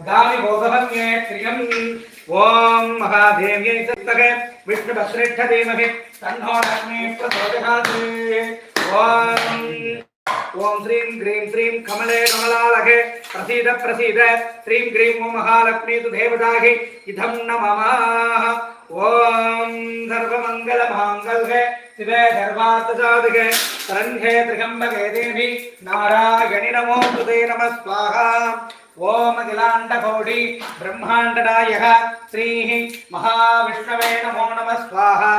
దాని గోసహన్యే శ్రియం ఓం మహాదేవ్యై సత్తగే విష్ణుభద్రేష్ఠ ధీమహి తన్నో లక్ష్మీ ప్రచోదయాత్ ఓం ఓం శ్రీం హ్రీం శ్రీం కమలే కమలాలహే ప్రసీద ప్రసీద శ్రీం హ్రీం ఓ మహాలక్ష్మీ తు దేవతాహి ఇదం నమమా ఓం సర్వమంగళ మాంగళ్యే శివే సర్వార్థసాధకే తరణ్యే త్రిగంబకే దేవి నారాయణి నమో హృదయ నమ స్వాహా ஓம் அகிலாண்டகோடி பிரம்மாண்டடாய ஸ்ரீ மகாவிஷ்ணவே நமோ நம ஸ்வாஹா.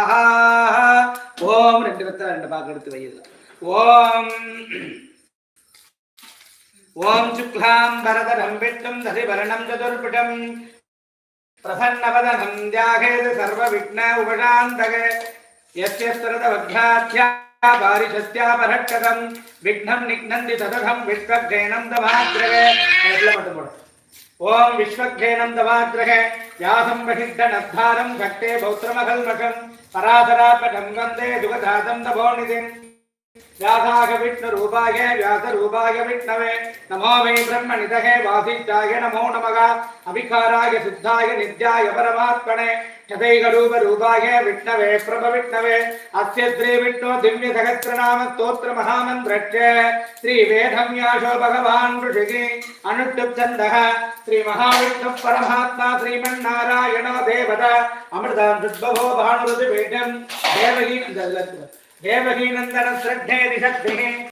ஓம் ரெண்டு பத்தா ரெண்டு பாக்கு எடுத்து வையுது ஓம். ஓம் சுக்லாம் பரதரம் விட்டும் தரிவரணம் சதுர்பிடம் பிரசன்னவதனம் தியாகேது சர்வ விக்ன உபசாந்தக எஸ்ய வக்யாத்யா పారిశస్యాపరక్షకం విఘ్నం నిఘ్నంది తదఘం విశ్వఘ్నేనం దమాగ్రహే ఎట్లా పట్టుకోడు? ఓం విశ్వఘ్నేనం దమాగ్రహే వ్యాసం బహిర్ధనద్ధారం భక్తే భౌత్రమకల్మషం పరాశరాత్మకం వందే దుఃఖదాతం దభోనిధిం व्यासाग विष्णुरूपाय व्यासरूपाय विष्णवे नमो वै ब्रह्मनिधहे वासिष्ठाय नमो नमः अभिकाराय सिद्धाय नित्याय परमात्मने शतैकरूपरूपाय विष्णवे प्रभविष्णवे अस्य श्रीविष्णो दिव्यसहस्रनामस्तोत्रमहामन्त्रस्य श्रीवेधम्याशो भगवान् ऋषिः अनुष्टुप्छन्दः श्रीमहाविष्णुः परमात्मा श्रीमन्नारायणो देवता अमृतां सुद्भवो भानुरुतिपीठम् देवगी देवगीनन्दन श्रद्धे देखें